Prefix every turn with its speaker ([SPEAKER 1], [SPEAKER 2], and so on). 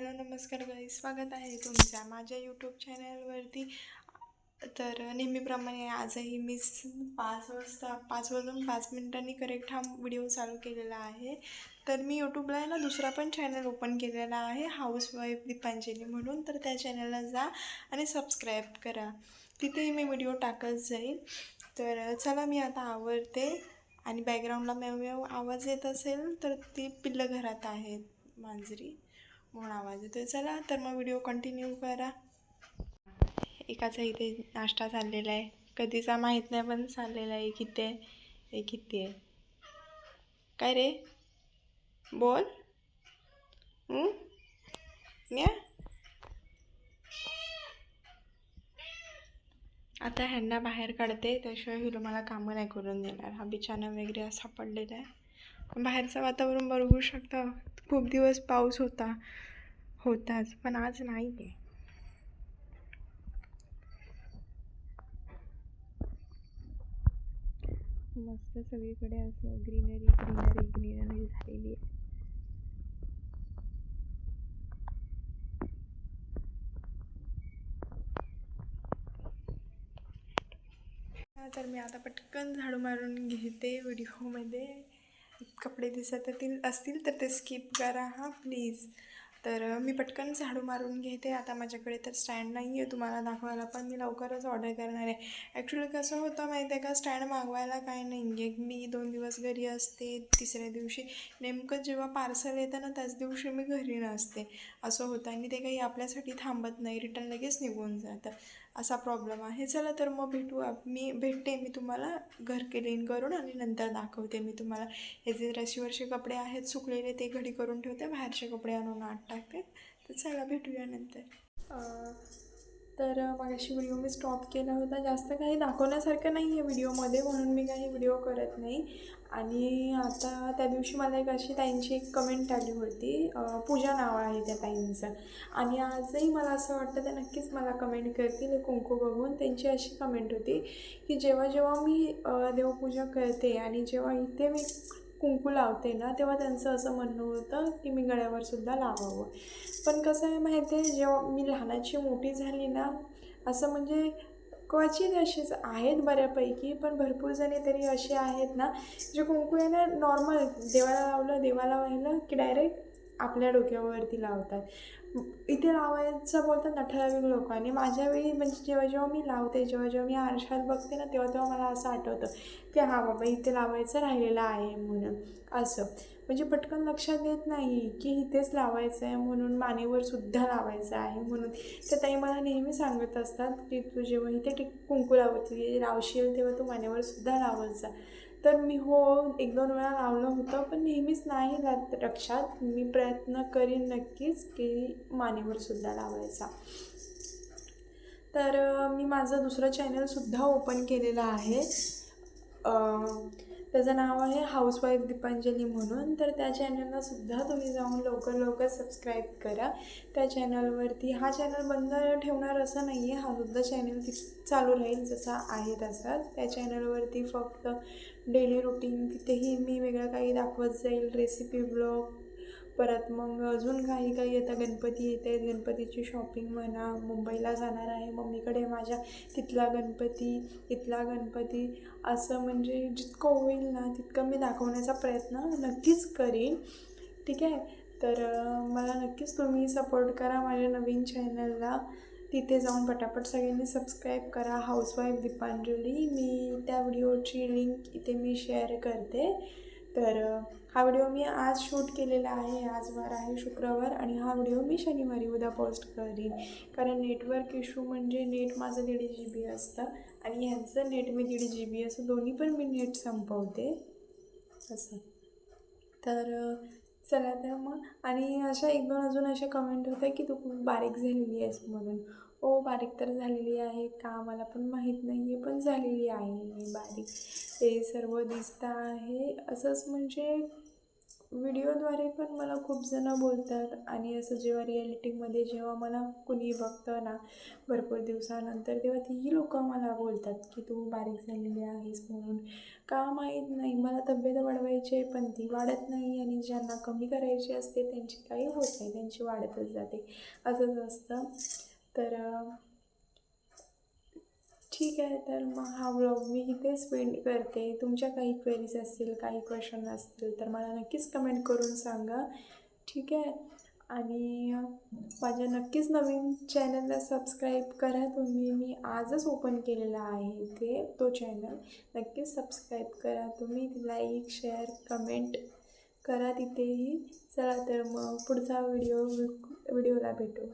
[SPEAKER 1] Hello नमस्कार गाई स्वागत आहे तुमच्या माझ्या यूट्यूब चॅनलवरती तर नेहमीप्रमाणे आजही मी पाच वाजता पाच वाजून पाच मिनिटांनी करेक्ट हा व्हिडिओ चालू केलेला आहे. तर मी यूट्यूबला आहे ना दुसरा पण चॅनल ओपन केलेला आहे हाऊसवाईफ दीपांजली म्हणून. तर त्या चॅनलला जा आणि सबस्क्राईब करा. तिथेही मी व्हिडिओ टाकत जाईल तर चला मी आता आवडते आणि बॅकग्राऊंडला मेव आवाज येत असेल तर ती पिल्लं घरात आहेत मांजरी. म्हणून आवाज येतोय चला तर मग व्हिडिओ कंटिन्यू करा एकाचा इथे नाश्ता चाललेला आहे कधीचा माहीत नाही पण चाललेला आहे किती आहे हे किती आहे काय रे बोल न्या आता ह्यांना बाहेर काढते त्याशिवाय हिरो मला कामं नाही करून देणार हा बिछाना वगैरे असा पडलेला आहे बाहेरचं वातावरण बघू शकता खूप दिवस पाऊस होता होताच पण आज नाही आहे मस्त सगळीकडे असं ग्रीनरी ग्रीनरी ग्रीनरी झालेली आहे. तर मी आता पटकन झाडू मारून घेते व्हिडिओमध्ये. कपडे दिसत असतील असतील तर ते स्किप करा हां प्लीज तर मी पटकन झाडू मारून घेते. आता माझ्याकडे तर स्टँड नाही आहे तुम्हाला दाखवायला पण मी लवकरच ऑर्डर करणार आहे. ॲक्च्युली कसं होतं माहिती आहे का? स्टँड मागवायला काय नाही आहे. मी दोन दिवस घरी असते तिसऱ्या दिवशी नेमकं जेव्हा पार्सल येतं ना त्याच दिवशी मी घरी नसते. असं होतं आणि ते काही आपल्यासाठी थांबत नाही रिटर्न लगेच निघून जातं. असा प्रॉब्लेम आहे. चला तर मग भेटू आप- मी भेटते मी तुम्हाला घर क्लीन करून आणि नंतर दाखवते मी तुम्हाला. हे जे रशीवरचे कपडे आहेत सुकलेले ते घडी करून ठेवते बाहेरचे कपडे आणून आठ टाकते. तर चला भेटूया नंतर. तर मग अशी व्हिडिओ मी स्टॉप केला होता. जास्त काही दाखवण्यासारखं नाही आहे व्हिडिओमध्ये म्हणून मी काही व्हिडिओ करत नाही. आणि आता त्या दिवशी मला एक अशी ताईंची एक कमेंट आली होती. पूजा नाव आहे त्या ताईंचं. आणि आजही मला असं वाटतं ते नक्कीच मला कमेंट करतील. कुंकू बघून त्यांची अशी कमेंट होती की जेव्हा जेव्हा मी देवपूजा करते आणि जेव्हा इथे मी कुंकू लावते ना तेव्हा त्यांचं असं म्हणणं होतं की मी गळ्यावर सुद्धा लावावं. पण कसं आहे माहिती आहे जेव्हा मी लहानाची मोठी झाली ना असं म्हणजे क्वचित असेच आहेत बऱ्यापैकी पण भरपूर जणी तरी असे आहेत ना जे कुंकू आहे ना नॉर्मल देवाला लावलं देवाला वाहिलं की डायरेक्ट आपल्या डोक्यावरती लावतात. इथे लावायचं बोलतात ना ठराविक लोकांनी. माझ्या वेळी म्हणजे जेव्हा जेव्हा मी लावते जेव्हा जेव्हा मी आरशात बघते ना तेव्हा तेव्हा मला असं आठवतं की हा बाबा इथे लावायचं राहिलेलं आहे म्हणून. असं. म्हणजे पटकन लक्षात येत नाही की इथेच लावायचं आहे म्हणून मानेवर सुद्धा लावायचं आहे म्हणून. तर ताई मला नेहमी सांगत असतात की तू जेव्हा इथे टिक कुंकू लावते लावशील तेव्हा तू मानेवर सुद्धा लावत जा तर मी हो एक दोन वेळा लावलं होतं पण नेहमीच नाही लक्षात. मी प्रयत्न करीन नक्कीच की मानेवर सुद्धा लावायचा. तर मी माझं दुसरं चॅनलसुद्धा ओपन केलेलं आहे. त्याचं नाव आहे हाऊसवाईफ दीपांजली म्हणून. तर त्या चॅनलला सुद्धा तुम्ही जाऊन लवकर लवकर सबस्क्राईब करा. त्या चॅनलवरती हा चॅनल बंद ठेवणार असं नाही आहे हा सुद्धा चॅनल ती चालू राहील जसा आहे तसाच. त्या चॅनलवरती फक्त डेली रुटीन तिथेही मी वेगळं काही दाखवत जाईल. रेसिपी ब्लॉग परत मग अजून काही काही आता गणपती येत आहेत. गणपतीची शॉपिंग म्हणा मुंबईला जाणार आहे. मम्मीकडे माझ्या तिथला गणपती इथला गणपती. असं म्हणजे जितकं होईल ना तितकं मी दाखवण्याचा प्रयत्न नक्कीच करीन. ठीक आहे? तर मला नक्कीच तुम्ही सपोर्ट करा माझ्या नवीन चॅनलला तिथे जाऊन पटापट सगळ्यांनी सबस्क्राईब करा. हाऊसवाईफ दीपांजली. मी त्या व्हिडिओची लिंक इथे मी शेअर करते. तर हा व्हिडिओ मी आज शूट केलेला आहे. आज वार आहे शुक्रवार आणि हा व्हिडिओ मी शनिवारी उद्या पोस्ट करीन. कारण नेटवर्क इश्यू म्हणजे नेट माझं दीड जी बी असतं आणि ह्यांचं नेट मी दीड जी बी असं दोन्ही पण मी नेट संपवते. असं. तर चला तर मग. आणि अशा एक दोन अजून अशा कमेंट होत्या की तू खूप बारीक झालेली आहेस म्हणून. ओ बारीक तर झालेली आहे का मला पण माहीत नाही आहे पण झालेली आहे मी बारीक. ते सर्व दिसतं आहे. असंच म्हणजे व्हिडिओद्वारे पण मला खूप जणं बोलतात आणि असं जेव्हा रिॲलिटीमध्ये जेव्हा मला कुणी बघतं ना भरपूर दिवसानंतर तेव्हा तीही लोकं मला बोलतात की तू बारीक झालेली आहेस म्हणून. का माहीत नाही मला तब्येत वाढवायची आहे पण ती वाढत नाही आणि ज्यांना कमी करायची असते त्यांची काही होत नाही त्यांची वाढतच जाते. असंच असतं. तर ठीक आहे. तर मग हा ब्लॉग मी इथेच पेंड करते. तुमच्या काही क्वेरीज असतील काही क्वेश्चन असतील तर मला नक्कीच कमेंट करून सांगा. ठीक आहे? आणि माझ्या नक्कीच नवीन चॅनलला सबस्क्राईब करा तुम्ही. मी आजच ओपन केलेला आहे ते तो चॅनल नक्कीच सबस्क्राईब करा तुम्ही. लाईक शेअर कमेंट करा तिथेही. चला तर मग पुढचा व्हिडिओ व्हिडिओला भेटू.